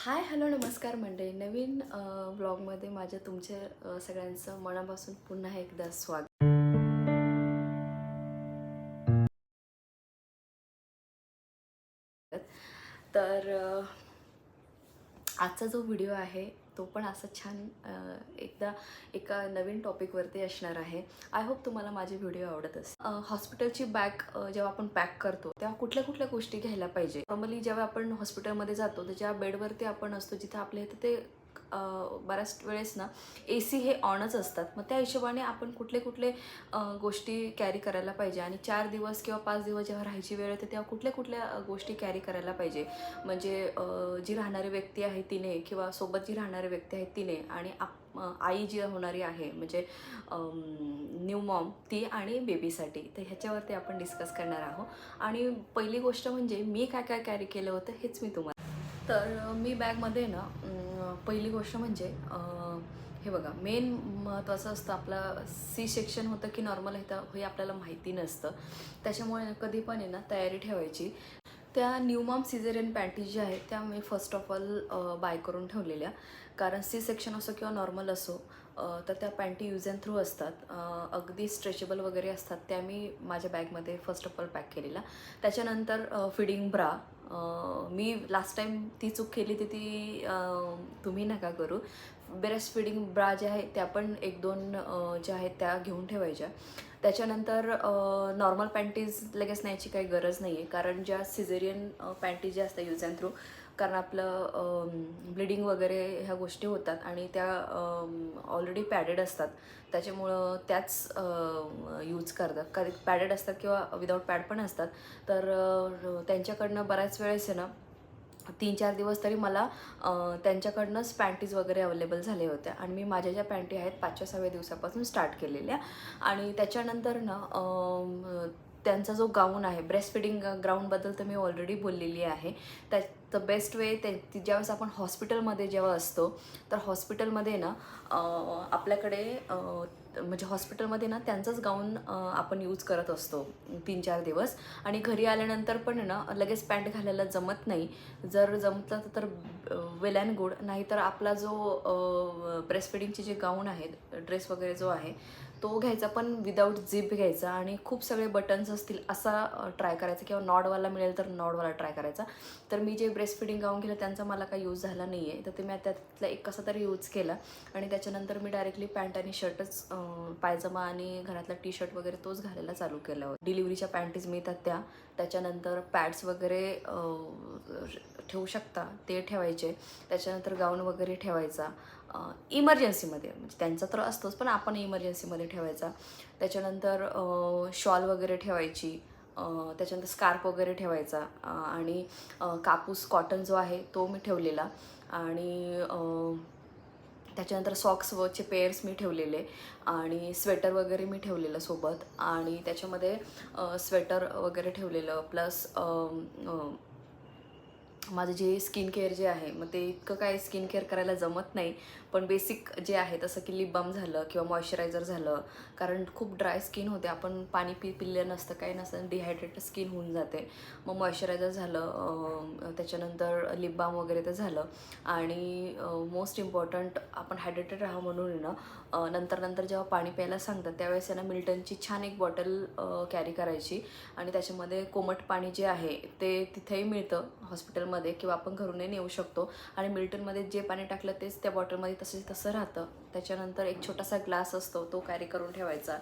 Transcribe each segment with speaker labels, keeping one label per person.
Speaker 1: Hi hello नमस्कार मंडळी. नवीन ब्लॉगमध्ये माझ्या तुमच्या सगळ्यांचं मनापासून पुन्हा एकदा स्वागत. तर आजचा जो व्हिडिओ आहे तो पण असं छान एकदा एका नवीन टॉपिकवरती असणार आहे. आय होप तुम्हाला माझे व्हिडिओ आवडत असतील हॉस्पिटलची बॅग जेव्हा आपण पॅक करतो तेव्हा कुठल्या कुठल्या गोष्टी घ्यायला पाहिजे? नॉर्मली जेव्हा आपण हॉस्पिटलमध्ये जातो तर ज्या बेडवरती आपण असतो जिथे आपल्या इथे ते बऱ्याच वेळेस ना ए सी हे ऑनच असतात. मग त्या हिशोबाने आपण कुठले कुठले गोष्टी कॅरी करायला पाहिजे. आणि चार दिवस किंवा पाच दिवस जेव्हा राहायची वेळ येते तेव्हा कुठल्या कुठल्या गोष्टी कॅरी करायला पाहिजे. म्हणजे जी राहणारी व्यक्ती आहे तिने किंवा सोबत जी राहणारी व्यक्ती आहे तिने आणि आप आई जी होणारी आहे म्हणजे न्यू मॉम ती आणि बेबीसाठी तर ह्याच्यावरती आपण डिस्कस करणार आहोत. आणि पहिली गोष्ट म्हणजे मी काय काय कॅरी केलं होतं हेच मी तुम्हाला तर मी बॅगमध्ये ना पहिली गोष्ट म्हणजे हे बघा मेन महत्त्वाचं असतं आपलं सी सेक्शन होतं की नॉर्मल आहे तर हे आपल्याला माहिती नसतं. त्याच्यामुळे कधी पण आहे ना तयारी ठेवायची. त्या न्यूमॉम सिझेरियन पॅन्टीज ज्या आहेत त्या मी फर्स्ट ऑफ ऑल बाय करून ठेवलेल्या. कारण सी सेक्शन असो किंवा नॉर्मल असो तर त्या पॅन्टी यूज अँड थ्रू असतात. अगदी स्ट्रेचेबल वगैरे असतात त्या मी माझ्या बॅगमध्ये फर्स्ट ऑफ ऑल पॅक केलेल्या. त्याच्यानंतर फिडिंग ब्रा मी लास्ट टाईम ती चूक केली ती ती तुम्ही नका करू. ब्रेस्ट फिडिंग ब्रा ज्या आहेत त्या पण एक दोन ज्या आहेत त्या घेऊन ठेवायच्या. त्याच्यानंतर नॉर्मल पॅन्टीज लगेच न्यायची काही गरज नाही आहे कारण ज्या सिझेरियन पॅन्टीज ज्या असतात यूज अँड थ्रू कारण आपलं ब्लिडिंग वगैरे ह्या गोष्टी होतात आणि त्या ऑलरेडी पॅडेड असतात. त्याच्यामुळं त्याच यूज करतात. कधी पॅडेड असतात किंवा विदाऊट पॅड पण असतात. तर त्यांच्याकडनं बऱ्याच वेळेस आहे ना तीन चार दिवस तरी मला त्यांच्याकडनंच पॅन्टीज वगैरे अवेलेबल झाले होत्या. आणि मी माझ्या ज्या पॅन्टी आहेत पाचव्या सहाव्या दिवसापासून स्टार्ट केलेल्या. आणि त्याच्यानंतर ना त्यांचा जो गाऊन आहे ब्रेस्ट फिडिंग ग्राउंडबद्दल तर मी ऑलरेडी बोललेली आहे. त्या बेस्ट वे ते ज्यावेळेस आपण हॉस्पिटलमध्ये जेव्हा असतो तर हॉस्पिटलमध्ये ना आपल्याकडे म्हणजे हॉस्पिटलमध्ये ना त्यांचाच गाऊन आपण यूज करत असतो तीन चार दिवस. आणि घरी आल्यानंतर पण ना लगेच पॅन्ट घालायला जमत नाही. जर जमतं तर वेल अँड गुड नाहीतर आपला जो ब्रेस्ट फिडिंगचे जे गाऊन आहेत ड्रेस वगैरे जो आहे तो घ्यायचा पण विदाऊट झिप घ्यायचा आणि खूप सगळे बटन्स असतील असा ट्राय करायचा किंवा नॉडवाला मिळेल तर नॉडवाला ट्राय करायचा. तर मी जे ब्रेस्ट फिडिंग गाऊन केलं त्यांचा मला काही यूज झाला नाही आहे तर ते मी त्यातला एक कसा तरी यूज केला आणि त्याच्यानंतर मी डायरेक्टली पॅन्ट आणि शर्टच पायजमा आणि घरातला टी शर्ट वगैरे तोच घालायला चालू केला डिलिव्हरीच्या पॅन्टीज मिळतात त्या. त्याच्यानंतर पॅड्स वगैरे ठेवू शकता ते ठेवायचे. त्याच्यानंतर गाऊन वगैरे ठेवायचा. इमर्जन्सीमध्ये म्हणजे त्यांचा तर असतोच पण आपण इमर्जन्सीमध्ये ठेवायचा. त्याच्यानंतर शॉल वगैरे ठेवायची. त्याच्यानंतर स्कार्फ वगैरे ठेवायचा. आणि कापूस कॉटन जो आहे तो मी ठेवलेला. आणि त्याच्यानंतर सॉक्स वचे पेअर्स मी ठेवलेले आणि स्वेटर वगैरे मी ठेवलेलं सोबत आणि त्याच्यामध्ये स्वेटर वगैरे ठेवलेलं. प्लस माझं जे स्किन केअर जे आहे मग ते इतकं काय स्किन केअर करायला जमत नाही. पण बेसिक जे आहे तसं की लिप बाम झालं किंवा मॉइश्चरायझर झालं कारण खूप ड्राय स्किन होते. आपण पाणी पि पिल्लं नसतं काही नसतं डिहायड्रेटेड स्किन होऊन जाते. मग मॉइश्चरायझर झालं त्याच्यानंतर लिप बाम वगैरे ते झालं. आणि मोस्ट इम्पॉर्टंट आपण हायड्रेटेड राहा म्हणून ना नंतर नंतर जेव्हा पाणी प्यायला सांगतात त्यावेळेस यांना मिल्टनची छान एक बॉटल कॅरी करायची. आणि त्याच्यामध्ये कोमट पाणी जे आहे ते तिथेही मिळतं हॉस्पिटलमध्ये किंवा आपण घरूनही नेऊ शकतो. आणि मिल्टनमध्ये जे पाणी टाकलं तेच त्या बॉटलमध्ये तसेच तसं राहतं. त्याच्यानंतर एक छोटासा ग्लास असतो तो कॅरी करून ठेवायचा.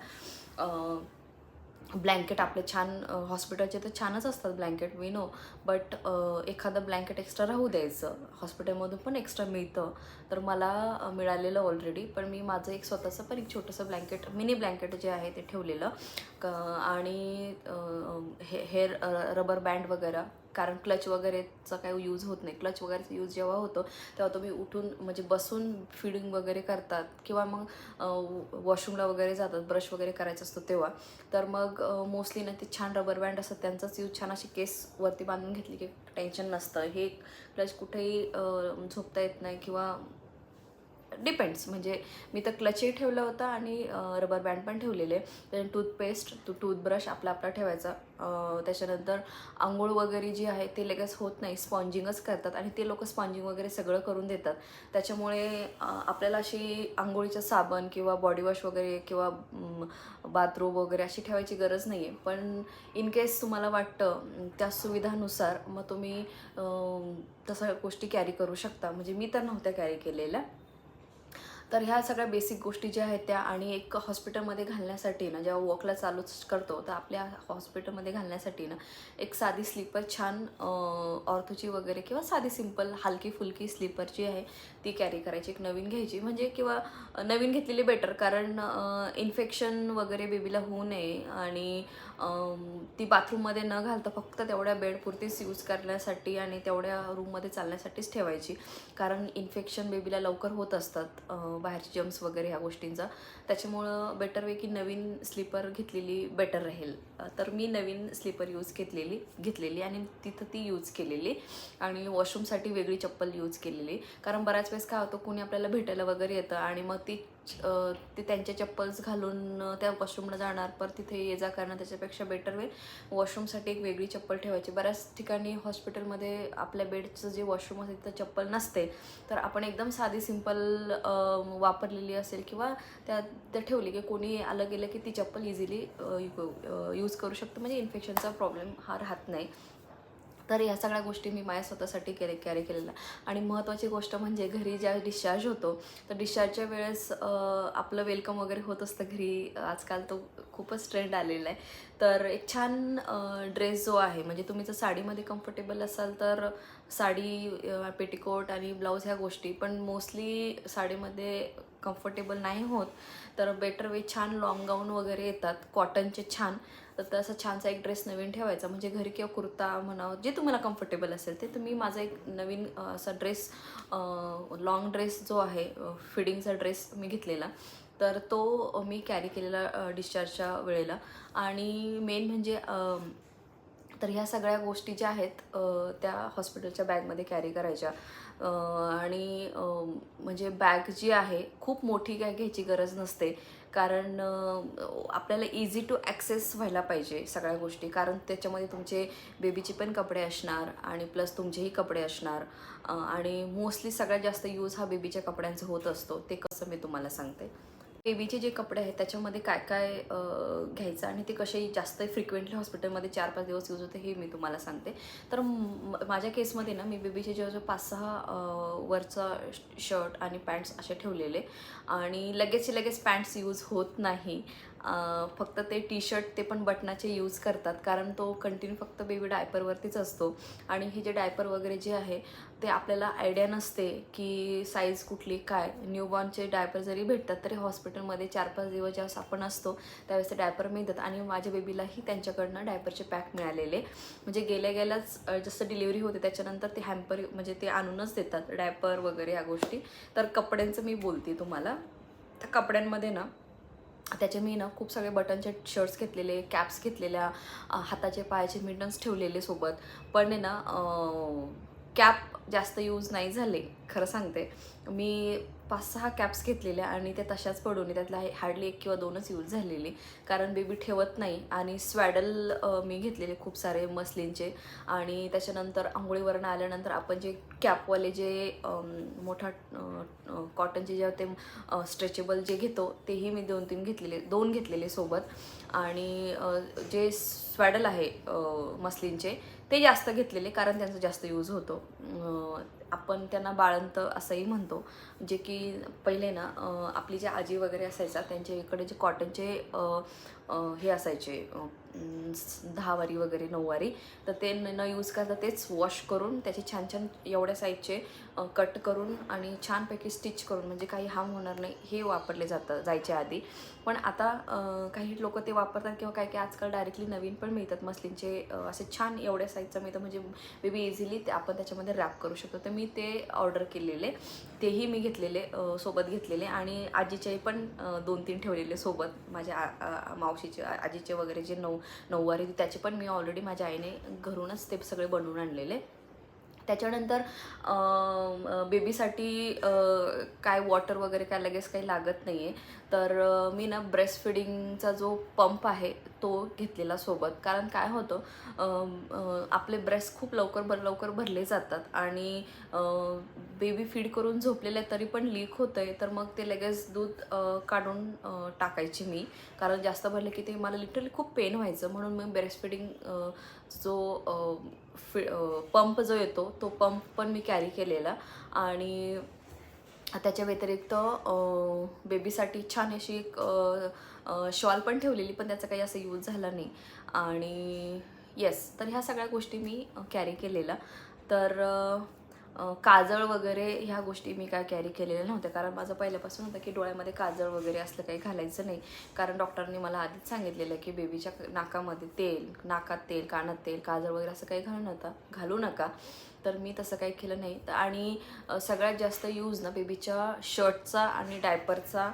Speaker 1: ब्लँकेट आपले छान हॉस्पिटलचे तर छानच असतात ब्लँकेट वी नो बट एखादं ब्लँकेट एक्स्ट्रा राहू द्यायचं. हॉस्पिटलमधून पण एक्स्ट्रा मिळतं. तर मला मिळालेलं ऑलरेडी पण मी माझं एक स्वतःचं पण एक छोटंसं ब्लँकेट मिनी ब्लँकेट जे आहे ते ठेवलेलं. क आणि हे हेअर रबर बँड वगैरे. कारण क्लच वगैरेचा काही यूज होत नाही. क्लच वगैरेचा यूज जेव्हा होतो तेव्हा तुम्ही उठून म्हणजे बसून फिडिंग वगैरे करतात किंवा मग वॉशरूमला वगैरे जातात ब्रश वगैरे करायचं असतो तेव्हा. तर मग मोस्टली ना ते छान रबर बँड असतात त्यांचाच यूज छान अशी केस वरती बांधून घेतली की टेन्शन नसतं. हे क्लच कुठेही झोपता येत नाही किंवा डिपेंड्स म्हणजे मी तर क्लचही ठेवला होता आणि रबर बँड पण ठेवलेले. त्यानंतर टूथपेस्ट तो टूथब्रश आपला आपला ठेवायचा. त्याच्यानंतर आंघोळ वगैरे जी आहे ते लगेच होत नाही. स्पॉन्जिंगच करतात आणि ते लोक स्पॉन्जिंग वगैरे सगळं करून देतात. त्याच्यामुळे आपल्याला अशी आंघोळीचं साबण किंवा बॉडी वॉश वगैरे किंवा बाथरूम वगैरे अशी ठेवायची गरज नाही आहे पण इन केस तुम्हाला वाटतं त्या सुविधानुसार मग तुम्ही तसं गोष्टी कॅरी करू शकता. म्हणजे मी तर नव्हत्या कॅरी केलेल्या. तर ह्या सगळ्या बेसिक गोष्टी ज्या आहेत त्या आणि एक हॉस्पिटलमध्ये घालण्यासाठी ना जेव्हा वॉकला चालू करतो तर आपल्या हॉस्पिटलमध्ये घालण्यासाठी ना एक साधी स्लीपर छान ऑर्थोची वगैरे किंवा साधी सिंपल हलकी फुलकी स्लीपर जी आहे ती कॅरी करायची एक नवीन घ्यायची. म्हणजे किंवा नवीन घेतलेली बेटर कारण इन्फेक्शन वगैरे बेबीला होऊ नये आणि ती बाथरूममध्ये न घालता फक्त तेवढ्या बेडपुरतीच यूज करण्यासाठी आणि तेवढ्या रूममध्ये चालण्यासाठीच ठेवायची. कारण इन्फेक्शन बेबीला लवकर होत असतात बाहेरचे जम्स वगैरे ह्या गोष्टींचा. त्याच्यामुळं बेटर वे की नवीन स्लीपर घेतलेली बेटर राहील. तर मी नवीन स्लीपर यूज घेतलेली घेतलेली आणि तिथं ती यूज केलेली. आणि वॉशरूमसाठी वेगळी चप्पल यूज केलेली. कारण बऱ्याच वेळेस काय होतं कोणी आपल्याला भेटायला वगैरे येतं आणि मग ती ते त्यांचे चप्पल्स घालून त्या वॉशरूमला जाणार पर तिथे ये जा करणं त्याच्यापेक्षा बेटर वे वॉशरूमसाठी एक वेगळी चप्पल ठेवायची. बऱ्याच ठिकाणी हॉस्पिटलमध्ये आपल्या बेडचं जे वॉशरूम असेल तिथं चप्पल नसते. तर आपण एकदम साधी सिंपल वापरलेली असेल किंवा त्या त्या ठेवली की कोणी आलं गेलं की ती चप्पल इझिली यूज करू शकतो. म्हणजे इन्फेक्शनचा प्रॉब्लेम हा राहत नाही. तर या सगळ्या गोष्टी मी माझ्या स्वतःसाठी कॅरी कॅरी केलेल्या. आणि महत्त्वाची गोष्ट म्हणजे घरी ज्या डिस्चार्ज होतो तर डिस्चार्जच्या वेळेस आपलं वेलकम वगैरे होत असतं घरी. आजकाल तो खूपच ट्रेंड आलेला आहे. तर एक छान ड्रेस जो आहे म्हणजे तुम्ही जर साडीमध्ये कम्फर्टेबल असाल तर साडी पेटिकोट आणि ब्लाऊज ह्या गोष्टी पण मोस्टली साडीमध्ये कम्फर्टेबल नाही होत तर बेटर वे छान लॉंग गाऊन वगैरे येतात कॉटनचे छान तर तसा छानसा एक ड्रेस नवीन ठेवायचा म्हणजे घरी किंवा कुर्ता म्हणावं जे तुम्हाला कम्फर्टेबल असेल ते तुम्ही माझा एक नवीन असा ड्रेस लॉंग ड्रेस जो आहे फिडिंगचा ड्रेस मी घेतलेला तर तो मी कॅरी केलेला डिस्चार्जच्या वेळेला. आणि मेन म्हणजे तर ह्या सगळ्या गोष्टी ज्या आहेत त्या हॉस्पिटलच्या बॅगमध्ये कॅरी करायच्या. आणि म्हणजे बॅग जी आहे खूप मोठी काय घ्यायची गरज नसते. कारण आपल्याला इझी टू ॲक्सेस व्हायला पाहिजे सगळ्या गोष्टी. कारण त्याच्यामध्ये तुमचे बेबीचे पण कपडे असणार आणि प्लस तुमचेही कपडे असणार. आणि मोस्टली सगळ्यात जास्त यूज हा बेबीच्या कपड्यांचा होत असतो. ते कसं मी तुम्हाला सांगते. बेबीचे जे कपडे आहेत त्याच्यामध्ये काय काय घ्यायचं आणि ते कसे जास्त फ्रिक्वेंटली हॉस्पिटलमध्ये चार पाच दिवस यूज होते हे मी तुम्हाला सांगते. तर माझ्या केसमध्ये ना मी बेबीचे जवळजवळ पाच सहा वरचा शर्ट आणि पॅन्ट्स असे ठेवलेले आणि लगेच लगेच पॅन्ट्स यूज होत नाही. फक्त ते टी शर्ट ते पण बटनाचे यूज करतात. कारण तो कंटिन्यू फक्त बेबी डायपरवरतीच असतो. आणि हे जे डायपर वगैरे जे आहे ते आपल्याला आयडिया नसते की साईज कुठली काय. न्यूबॉर्नचे डायपर जरी भेटतात तरी हॉस्पिटलमध्ये चार पाच दिवस ज्यावेळेस आपण असतो त्यावेळेस ते डायपर मिळतात. आणि माझ्या बेबीलाही त्यांच्याकडनं डायपरचे पॅक मिळालेले. म्हणजे गेल्या गेल्याच जसं डिलिव्हरी होते त्याच्यानंतर ते हॅम्पर म्हणजे ते आणूनच देतात. डायपर वगैरे या गोष्टी. तर कपड्यांचं मी बोलते तुम्हाला. त्या कपड्यांमध्ये ना त्याचे मी ना खूप सगळे बटनचे शर्ट्स घेतलेले कॅप्स घेतलेल्या हाताचे पायाचे मिटन्स ठेवलेले सोबत. पण आहे ना कॅप जास्त यूज नाही झाले. खरं सांगते. मी पाच सहा कॅप्स घेतलेल्या आणि त्या तशाच पडून त्यातला हार्डली एक किंवा दोनच यूज झालेली. कारण बेबी ठेवत नाही आणि स्वॅडल मी घेतलेले खूप सारे मसलींचे आणि त्याच्यानंतर आंघोळीवरून आल्यानंतर आपण जे कॅपवाले जे मोठा कॉटनचे जे ते स्ट्रेचेबल जे घेतो तेही मी दोन तीन घेतलेले दोन घेतलेले सोबत. आणि जे स्वॅडल आहे मसलींचे ते जास्त घेतलेले कारण त्यांचा जास्त यूज होतो. आपण त्यांना बाळंत असंही म्हणतो. जे की पहिले ना आपली जी आजी वगैरे असायचा त्यांच्या इकडे जे कॉटनचे हे असायचे दहावारी वगैरे नऊवारी तर ते न न यूज करता तेच वॉश करून त्याचे छान छान एवढ्या साईजचे कट करून आणि छानपैकी स्टिच करून म्हणजे काही हार्म होणार नाही हे वापरले जातं जायच्या आधी. पण आता काही लोक ते वापरतात किंवा काय काय आजकाल डायरेक्टली नवीन पण मिळतात मसलींचे असे छान एवढ्या साईजचं मिळतं म्हणजे बेबी इझिली ते आपण त्याच्यामध्ये रॅप करू शकतो. तर मी ते ऑर्डर केलेले तेही मी घेतलेले सोबत घेतलेले आणि आजीचे पण दोन तीन ठेवलेले सोबत माझ्या मावशीचे आजीचे वगैरे जे नऊ नऊवारी त्याचे पण मी ऑलरेडी माझ्या आईने घरूनच ते सगळे बनवून आणलेले. त्याच्यानंतर बेबीसाठी काय वॉटर वगैरे काय लगेच काही लागत नाही आहे तर मी ना ब्रेस्ट फिडिंगचा जो पंप आहे तो घेतलेला सोबत. कारण काय होतं आपले ब्रेस्ट खूप लवकर भर लवकर भरले जातात. आणि बेबी फीड करून झोपलेले तरी पण लीक होतं आहे तर मग ते लगेच दूध काढून टाकायची मी. कारण जास्त भरले की ते मला लिटरली खूप पेन व्हायचं. म्हणून मी ब्रेस्ट फिडिंग जो फि पंप जो येतो तो पंप पण मी कॅरी केलेला. आणि त्याच्या व्यतिरिक्त बेबीसाठी छान अशी एक शॉल पण ठेवलेली पण त्याचा काही असं यूज झाला नाही. आणि येस तर ह्या सगळ्या गोष्टी मी कॅरी केलेल्या. तर काजळ वगैरे ह्या गोष्टी मी काय कॅरी केलेल्या नव्हत्या. कारण माझं पहिल्यापासून होतं की डोळ्यामध्ये काजळ वगैरे असलं काही घालायचं नाही. कारण डॉक्टरांनी मला आधीच सांगितलेलं की बेबीच्या नाकामध्ये तेल नाकात तेल कानात तेल काजळ वगैरे असं काही घालू नका घालू नका. तर मी तसं काही केलं नाही. तर आणि सगळ्यात जास्त यूज ना बेबीच्या शर्टचा आणि डायपरचा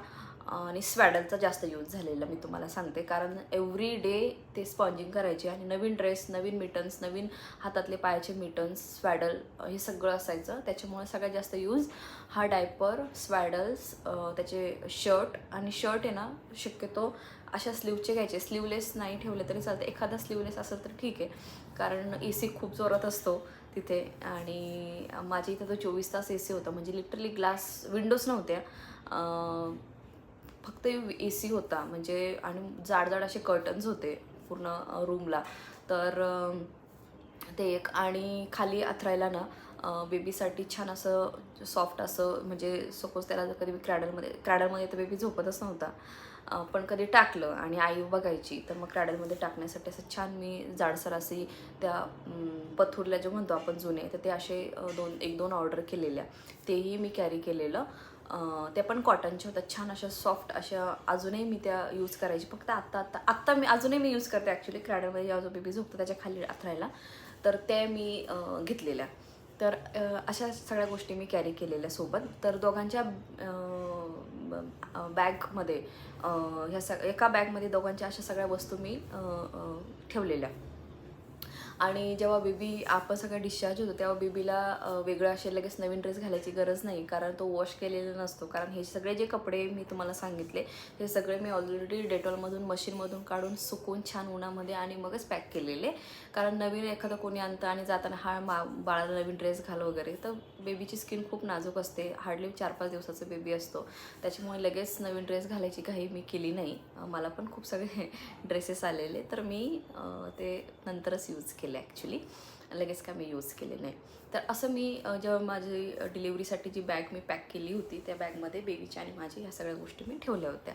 Speaker 1: आणि स्वॅडलचा जास्त यूज झालेला मी तुम्हाला सांगते. कारण एव्हरी डे ते स्पॉन्जिंग करायचे आणि नवीन ड्रेस नवीन मिटन्स नवीन हातातले पायाचे मिटन्स स्वॅडल हे सगळं असायचं. त्याच्यामुळे सगळ्यात जास्त यूज हा डायपर स्वॅडल्स त्याचे शर्ट आणि शर्ट आहे ना शक्यतो अशा स्लीवचे घ्यायचे. स्लीवलेस नाही ठेवले तरी चालतं. एखादा स्लीवलेस असेल तर ठीक आहे. कारण ए सी खूप जोरात असतो. तिथे आणि माझ्या इथं तो चोवीस तास ए सी होता. म्हणजे लिटरली ग्लास विंडोज नव्हत्या. फक्त ए सी होता. म्हणजे आणि जाड जाड असे कर्टन्स होते पूर्ण रूमला तर ते एक आणि खाली अथरायला ना बेबीसाठी छान असं सॉफ्ट असं म्हणजे सपोज त्याला जर कधी क्रॅडलमध्ये क्रॅडलमध्ये तर बेबी झोपतच नव्हता. पण कधी टाकलं आणि आई बघायची तर मग क्रॅडलमध्ये टाकण्यासाठी असं छान मी जाडसर असे त्या पथुरल्या जे म्हणतो आपण जुने तर ते असे दोन एक दोन ऑर्डर केलेल्या. तेही मी कॅरी केलेलं. ते त्या पण कॉटनच्या होत्या. छान अशा सॉफ्ट अशा अजूनही मी त्या यूज करायची. फक्त आत्ता आत्ता आत्ता मी अजूनही मी यूज करते ॲक्च्युली क्रॅडलमध्ये जेव्हा जो बेबी झोपतो त्याच्याखाली अथरायला तर ते मी घेतलेल्या. तर अशा सगळ्या गोष्टी मी कॅरी केलेल्या सोबत. तर दोघांच्या बॅगमध्ये ह्या सग एका बॅगमध्ये दोघांच्या अशा सगळ्या वस्तू मी ठेवलेल्या. आणि जेव्हा बेबी आपण सगळ्या डिस्चार्ज होतो तेव्हा बेबीला वेगळं असे लगेच नवीन ड्रेस घालायची गरज नाही. कारण तो वॉश केलेला नसतो. कारण हे सगळे जे कपडे मी तुम्हाला सांगितले हे सगळे मी ऑलरेडी डेटॉलमधून मशीनमधून काढून सुकून छान उन्हामध्ये आणि मगच पॅक केलेले. कारण नवीन एखादं कोणी आणतं आणि जाताना हा मा बाळाला नवीन ड्रेस घाल वगैरे तर बेबीची स्किन खूप नाजूक असते. हार्डली चार पाच दिवसाचा बेबी असतो. त्याच्यामुळे लगेच नवीन ड्रेस घालायची काही मी केली नाही. मला पण खूप सगळे ड्रेसेस आलेले. तर मी ते नंतरच यूज केले. ॲक्च्युली लगेच काय मी यूज केले नाही. तर असं मी जेव्हा माझी डिलिव्हरीसाठी जी बॅग मी पॅक केली होती त्या बॅगमध्ये बेबीच्या आणि माझी ह्या सगळ्या गोष्टी मी ठेवल्या होत्या.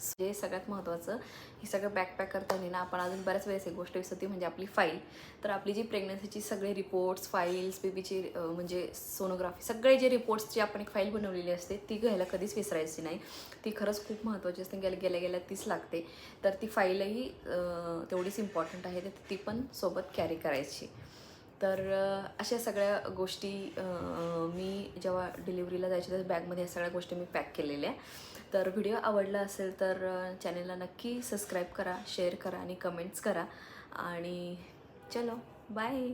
Speaker 1: जे सगळ्यात महत्त्वाचं हे सगळं बॅकपॅक करताना ना आपण अजून बऱ्याच वेळेस एक गोष्ट विसरते म्हणजे आपली फाईल तर आपली जी प्रेग्नन्सीची सगळे रिपोर्ट्स फाईल्स बेबीचे म्हणजे सोनोग्राफी सगळे जे रिपोर्ट्सची आपण एक फाईल बनवलेली असते ती घ्यायला कधीच विसरायची नाही. ती खरंच खूप महत्त्वाची असते गेल्या गेल्या गेल्या तीच लागते. तर ती फाईलही तेवढीच इम्पॉर्टंट आहे तर ती पण सोबत कॅरी करायची. तर अशा सगळ्या गोष्टी मी जेव्हा डिलिव्हरीला जायच्या त्या बॅगमध्ये ह्या सगळ्या गोष्टी मी पॅक केलेल्या. तर व्हिडिओ आवडला असेल तर चॅनेलला नक्की सबस्क्राईब करा शेअर करा आणि कमेंट्स करा. आणि चलो बाय.